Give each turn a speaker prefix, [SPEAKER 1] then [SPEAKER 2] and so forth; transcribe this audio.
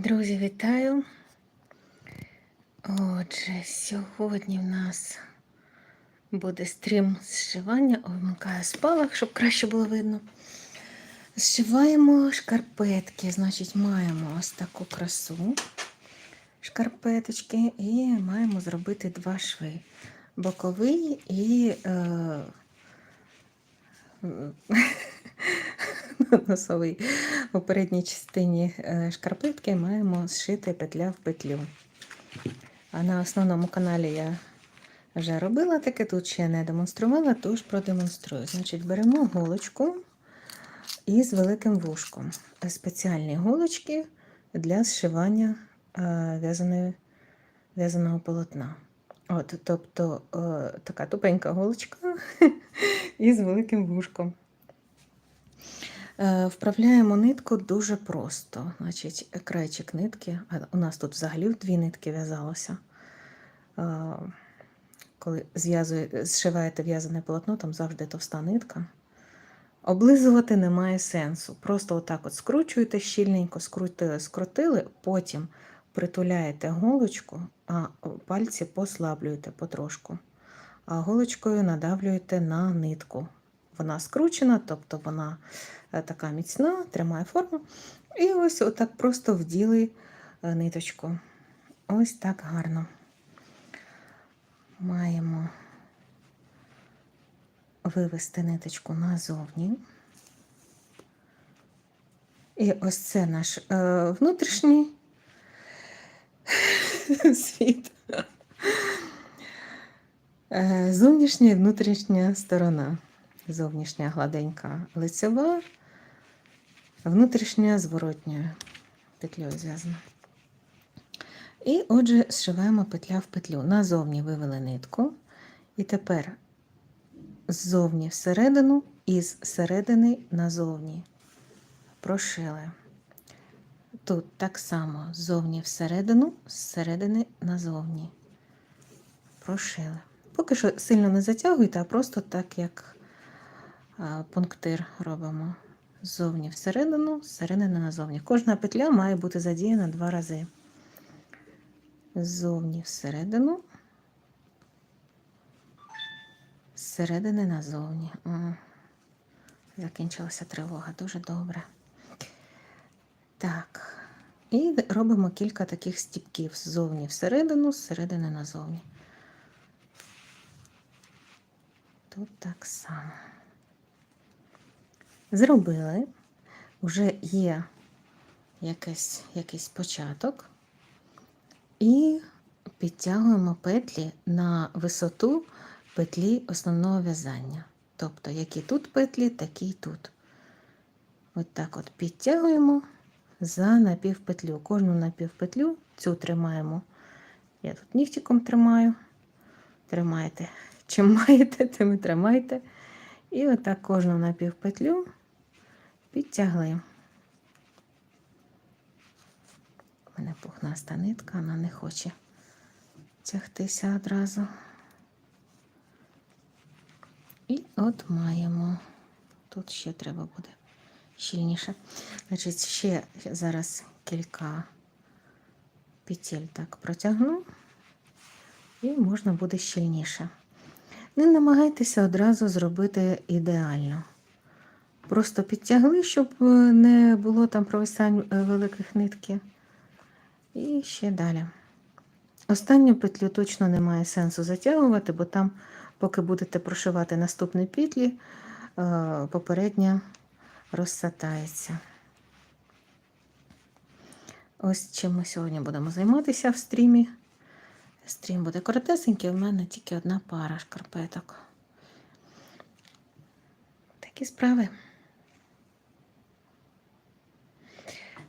[SPEAKER 1] Друзі, вітаю! Отже, сьогодні в нас буде стрім зшивання. Ой, вмикаю спалах, щоб краще було видно. Зшиваємо шкарпетки. Значить, маємо ось таку красу шкарпеточки і маємо зробити два шви. Боковий і е, носовий у передній частині е, шкарпетки маємо зшити петля в петлю. А на основному каналі я вже робила таке, тут ще не демонструвала, тож продемонструю. Значить, беремо голочку із великим вушком. Спеціальні голочки для зшивання е, в'язаного полотна. От, тобто е, така тупенька голочка із великим вушком. Е, Вправляємо нитку дуже просто. Значить, крайчик нитки, а у нас тут взагалі дві нитки в'язалося. Е, Коли зшиваєте в'язане полотно, там завжди товста нитка. Облизувати немає сенсу. Просто отак от скручуєте щільненько, скрутили, скрутили, потім притуляєте голочку, а пальці послаблюєте потрошку. А голочкою надавлюєте на нитку. Вона скручена, тобто вона е, така міцна, тримає форму. І ось отак просто вділи е, ниточку. Ось так гарно. Маємо вивести ниточку назовні. І ось це наш е, внутрішній світ. Е, Зовнішня і внутрішня сторона. Зовнішня гладенька лицева, внутрішня зворотньою петлею зв'язана. І отже, зшиваємо петля в петлю. Назовні вивели нитку. І тепер ззовні всередину і з середини назовні. Прошили. Тут так само ззовні всередину, зсередини назовні. Прошили. Поки що сильно не затягуйте, а просто так, як пунктир робимо. Ззовні всередину, зсередини назовні. Кожна петля має бути задіяна два рази. Ззовні всередину, зсередини назовні. Закінчилася тривога. Дуже добре. Так. І робимо кілька таких стіпків ззовні всередину, зсередини назовні. Тут так само. Зробили. Вже є якийсь, якийсь початок. І підтягуємо петлі на висоту петлі основного в'язання. Тобто, які тут петлі, такі й тут. От так от підтягуємо за напівпетлю. Кожну напівпетлю цю тримаємо. Я тут нігтиком тримаю. Тримайте. Чим маєте, тим і тримайте. І отак кожну напівпетлю підтягли. У мене пухнаста нитка, вона не хоче тягтися одразу. І от маємо. Тут ще треба буде щільніше. Значить, ще зараз кілька петель так протягну, і можна буде щільніше. Не намагайтеся одразу зробити ідеально. Просто підтягли, щоб е, не було там провисань е, великих нитки. І ще далі. Останню петлю точно немає сенсу затягувати, бо там, поки будете прошивати наступні петлі, е, попередня розсатається. Ось чим ми сьогодні будемо займатися в стрімі. Стрім буде коротесенький, у мене тільки одна пара шкарпеток. Такі справи.